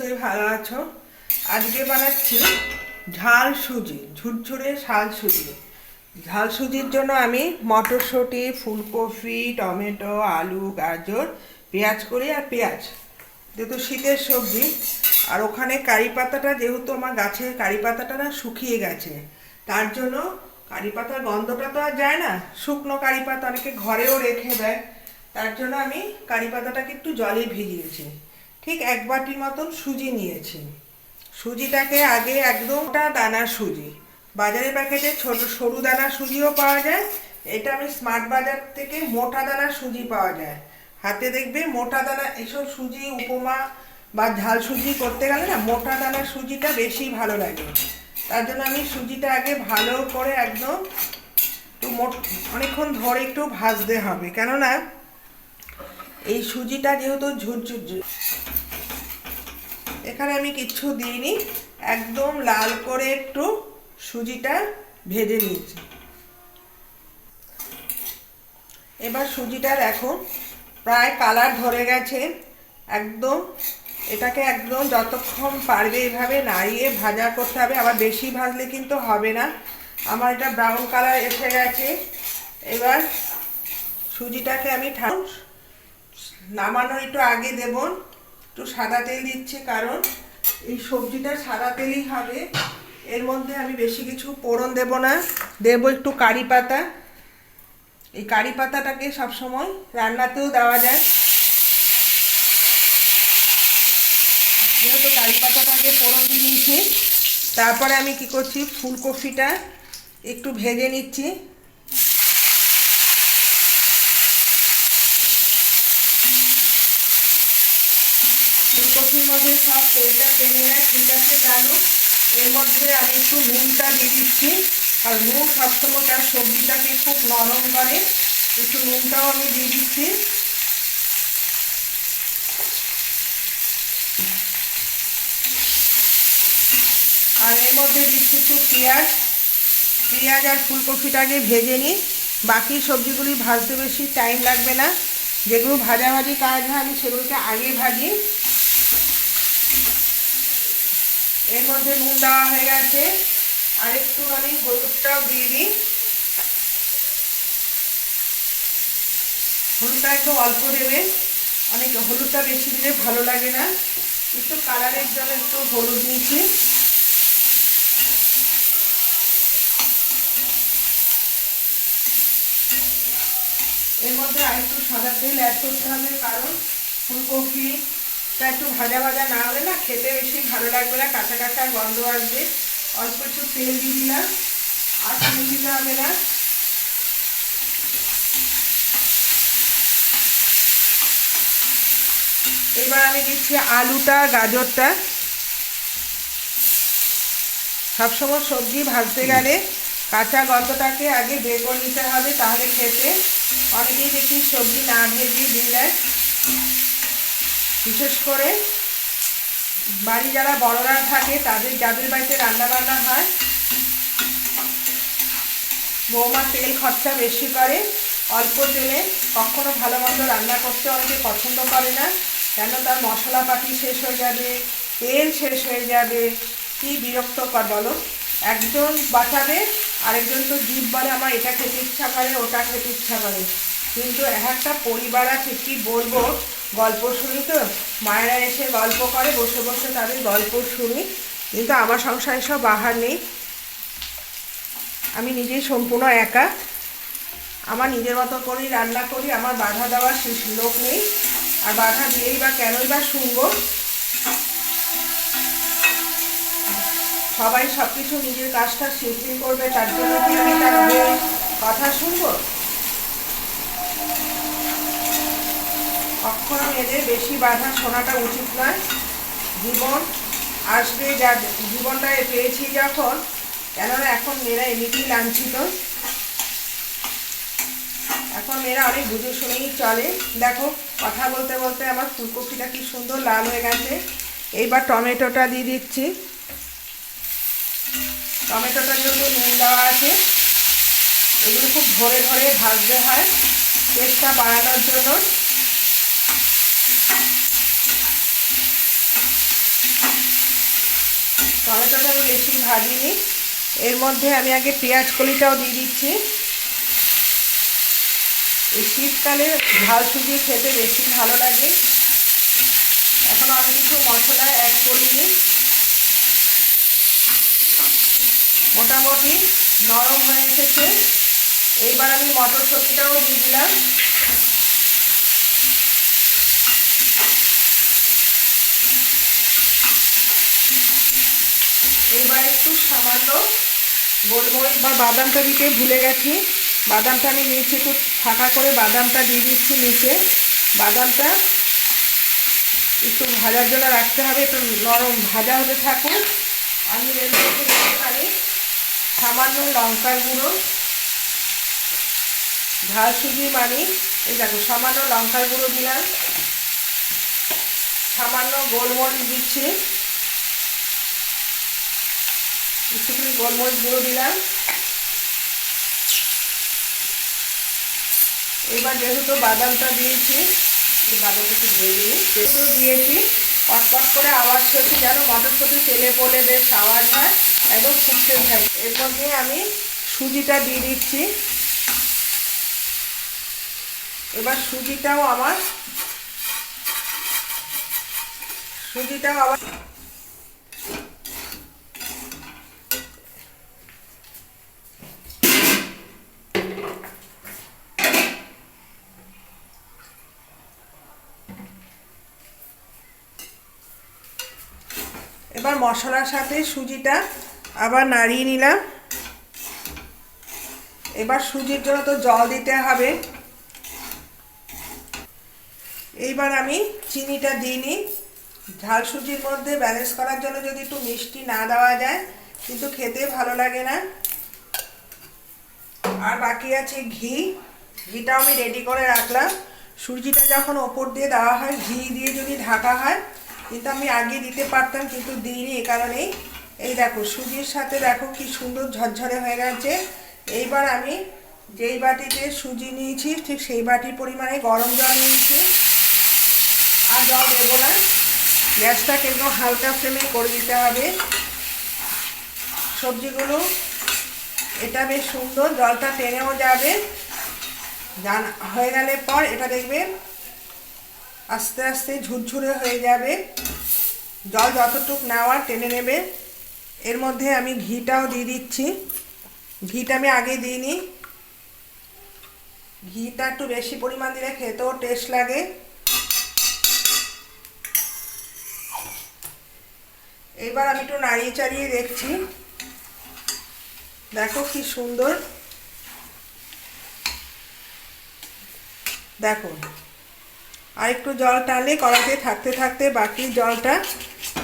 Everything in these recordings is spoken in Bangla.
নিশ্চয়ই ভালো আছো। আজকে বানাচ্ছি ঝাল সুজি, ঝুরঝুরে শাল সুজি। ঝাল সুজির জন্য আমি মটরশুঁটি, ফুলকপি, টমেটো, আলু, গাজর, পেঁয়াজ করি আর পেঁয়াজ। যেহেতু শীতের সবজি, আর ওখানে কারি পাতাটা যেহেতু আমার গাছের কারি পাতাটা না শুকিয়ে গেছে, তার জন্য কারি পাতার গন্ধটা তো আর যায় না, শুকনো কারি পাতা অনেকে ঘরেও রেখে দেয়, তার জন্য আমি কারি পাতাটাকে একটু জলে ভিজিয়েছি। ঠিক এক বাটির মতন সুজি নিয়েছি। সুজিটাকে আগে একদমটা দানার সুজি। বাজারের প্যাকেটে ছোট সরু দানা সুজিও পাওয়া যায়। এটা আমি স্মার্ট বাজার থেকে মোটা দানা সুজি পাওয়া যায়। হাতে দেখবে মোটা দানা, এসব সুজি, উপমা বা ঝাল সুজি করতে গেলে না মোটা দানার সুজিটা বেশি ভালো লাগে। তার জন্য আমি সুজিটা আগে ভালো করে একদম একটু মোট, অনেকক্ষণ ধরে একটু ভাজতে হবে। কেননা এই সুজিটা যেহেতু ঝুরঝুর। এখানে আমি কিচ্ছু দিইনি। একদম লাল করে একটু সুজিটা ভেজে নিয়েছি। এবার সুজিটা দেখো, প্রায় কালার ধরে গেছে। একদম, এটাকে একদম যতক্ষণ পারবে এভাবে নাড়িয়ে ভাজা করতে হবে। আবার বেশি ভাজলে কিন্তু হবে না। আমার এটা ব্রাউন কালার এসে গেছে। এবার সুজিটাকে আমি নামানোর একটু আগে দেব। একটু সাদা তেল দিচ্ছি কারণ এই সবজিটা সাদা তেলই হবে। এর মধ্যে আমি বেশি কিছু পোড়ন দেব না। দেব একটু কারি পাতা। এই কারি পাতাটাকে সবসময় রান্নাতেও দেওয়া যায়। যেহেতু কারি পাতাটাকে পোড়ন দিয়ে নিয়েছি, তারপরে আমি কি করছি, ফুলকপিটা একটু ভেজে নিচ্ছি। মধ্যে সব তেলটা টেনে ঠিক আছে? কেন এর মধ্যে আমি একটু নুনটা দিয়ে দিচ্ছি। আর নুন সবসময় তার সবজিটাকে খুব নরম করে একটু নুনটাও আমি দিয়ে দিচ্ছি। আর এর মধ্যে দিচ্ছি একটু পেঁয়াজ। পেঁয়াজ আর ফুলকপিটাকে ভেজে নিই। বাকি সবজিগুলি ভাজতে বেশি টাইম লাগবে না। যেগুলো ভাজাভাজি কাজ হয়, আমি সেগুলোকে আগে ভাজি। এর মধ্যে নুন দেওয়া হয়ে গেছে। আর একটু আমি হলুদটাও দিয়ে দিই। হলুদটা একটু অল্প দেবে। অনেক হলুদটা বেশি দিলে ভালো লাগে না। একটু কালারের জন্য একটু হলুদ নিচ্ছি এর মধ্যে আরেকটু সাদা তেল অ্যাড করতে হবে, কারণ ফুলকপিটা একটু ভাজা ভাজা না হলে না খেতে বেশি ভালো লাগবে না, কাঁচা কাঁচা গন্ধ আসবে। অল্প একটু তেল দিয়ে দিলাম, আর তেল দিতে হবে না। এবার আমি দিচ্ছি আলুটা, গাজরটা। সবসময় সবজি ভাজতে গেলে কাঁচা গন্ধটাকে আগে বের করে নিতে হবে, তাহলে খেতে অনেকেই দেখি সবজি না ভেজে দিয়ে দেয়। বিশেষ করে বাড়ি যারা বড়রা থাকে, তাদের যাদের বাড়িতে রান্না বান্না হয়। বৌমা তেল খরচা বেশি করে, অল্প তেলে কখনো ভালো মন্দ রান্না করতে অনেকে পছন্দ করে না, কেন তার মশলাপাতি শেষ হয়ে যাবে, তেল শেষ হয়ে যাবে, কি বিরক্তকর বলো? একজন বাঁচাবে, আরেকজন তো জীব বলে আমার এটা খেতে ইচ্ছা করে, ওটা খেতে ইচ্ছা করে। কিন্তু এক একটা পরিবার আছে, কি বলব? গল্প শুনি তো। মায়েরা এসে গল্প করে, বসে বসে তাদের গল্প শুনি। কিন্তু আমার সংসারে সব বাহার নেই। আমি নিজেই সম্পূর্ণ একা। আমার নিজের মতো করেই রান্না করি, আমার বাধা দেওয়ার শেষ লোক নেই। আর বাধা দিয়েই বা কেনই বা শুনব? সবাই সব কিছু নিজের কাজটা শিল্পী করবে, তার জন্য কথা শুনব? কখনো মেয়েদের বেশি বাধা শোনাটা উচিত নয়। জীবন আসবে যা জীবনটা পেয়েছি যখন, কেননা এখন মেয়েরা এমনিতেই লাঞ্ছিত। এখন মেয়েরা অনেক বুঝে শুনেই চলে। দেখো, কথা বলতে বলতে আমার ফুলকপিটা কি সুন্দর লাল হয়ে গেছে। এইবার টমেটোটা দিয়ে দিচ্ছি। টমেটোটা যেহেতু নুন দেওয়া আছে। এগুলো খুব ধরে ভরে ভাজতে হয়। টেস্টটা বাড়ানোর জন্য। টমেটোটা আমি বেশি ভাজিনি। এর মধ্যে আমি আগে পেঁয়াজ কলিটাও দিয়ে দিচ্ছি। এই শীতকালে ঝাল সুজি খেতে বেশি ভালো লাগে। এখন আমি কিছু মশলা অ্যাড করিনি। মোটামুটি নরম হয়ে এসেছে। এইবার আমি মটরশুঁটিটাও দিয়ে দিলাম। এইবার একটু সামান্য গোলমরিচ বা বাদামটা দিতে ভুলে গেছি। বাদামটা আমি নিচে একটু ফাঁকা করে বাদামটা দিয়ে দিচ্ছি নিচে। বাদামটা একটু ভাজার জন্য রাখতে হবে, একটু নরম ভাজা হতে থাকুক। আমি এর দিতে পারি সামান্য লঙ্কার গুঁড়ো। ঝাল সুজি মানি, এই দেখো, সামান্য লঙ্কার গুঁড়ো দিলাম। সামান্য গোলমরিচ দিচ্ছি। একটুখানি গোলমরিচ গুঁড়ো দিলাম। এবার যেহেতু বাদামটা দিয়েছি বাদামটা একটু দিয়েছি। পটপট করে আওয়াজ করছি যেন মটরশুঁটি তেলে পড়লে বেশ আওয়াজ হয়, একদম ফুটতে থাকে। এর মধ্যে আমি সুজিটা দিয়ে দিচ্ছি। এবার সুজিটাও আমার সুজিটাও আবার এবার মশলার সাথে সুজিটা আবার নাড়িয়ে নিলাম। এবার সুজির জন্য তো জল দিতে হবে। এইবার আমি চিনিটা দিইনি ঝাল সুজির মধ্যে ব্যালেন্স করার জন্য যদি একটু মিষ্টি না দেওয়া যায়, কিন্তু খেতে ভালো লাগে না। আর বাকি আছে ঘি। ঘিটাও আমি রেডি করে রাখলাম। সুজিটা যখন ওপর দিয়ে দেওয়া হয়, ঘি দিয়ে যদি ঢাকা হয়, কিন্তু আমি আগে দিতে পারতাম, কিন্তু দিইনি এ কারণেই। এই দেখো, সুজির সাথে দেখো কি সুন্দর ঝরঝরে হয়ে গেছে। এইবার আমি যেই বাটিতে সুজি নিয়েছি, ঠিক সেই বাটির পরিমাণে গরম জল নিয়েছি। আর জল দেবো না। গ্যাসটাকে একদম হালকা ফ্লেমে করে দিতে হবে। সবজিগুলো, এটা বেশ সুন্দর, জলটা টেনেও যাবে। জান, হয়ে গেলে পর এটা দেখবেন আস্তে আস্তে ঝুরঝুরে হয়ে যাবে। জল যতটুক নেওয়া টেনে নেবে। এর মধ্যে আমি ঘিটাও দিয়ে দিচ্ছি। ঘিটা আমি আগে দিইনি। ঘিটা একটু বেশি পরিমাণ দিলে খেতেও টেস্ট লাগে। এবার আমি একটু নাড়িয়ে চাড়িয়ে দেখছি। দেখো কি সুন্দর। দেখো আর একটু জল টানলে কড়াতে থাকতে থাকতে বাকি জলটা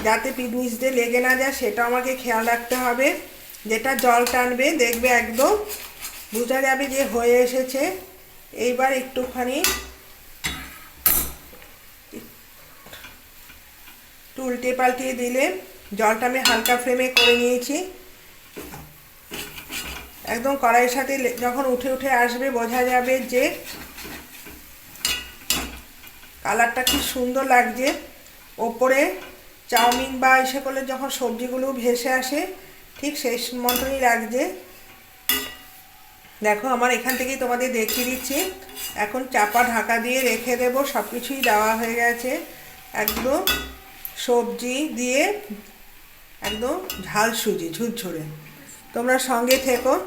যাতে পিকনিস লেগে না যায় সেটা আমাকে খেয়াল রাখতে হবে। যেটা জল টানবে, দেখবে একদম বোঝা যাবে যে হয়ে এসেছে। এইবার একটুখানি একটু উল্টে পাল্টিয়ে দিলে জলটা আমি হালকা ফ্লেমে করে নিয়েছি। একদম কড়াইয়ের সাথে যখন উঠে উঠে আসবে, বোঝা যাবে যে কালারটা খুব সুন্দর লাগছে। ওপরে চাউমিন বা এসে করলে যখন সবজিগুলো ভেসে আসে, ঠিক সেই মতনই লাগছে। দেখো, আমার এখান থেকেই তোমাদের দেখিয়ে দিচ্ছি। এখন চাপা ঢাকা দিয়ে রেখে দেব সব কিছুই দেওয়া হয়ে গেছে। একদম সবজি দিয়ে একদম ঝাল সুজি ঝুরঝুরে। তোমরা সঙ্গে থেকো।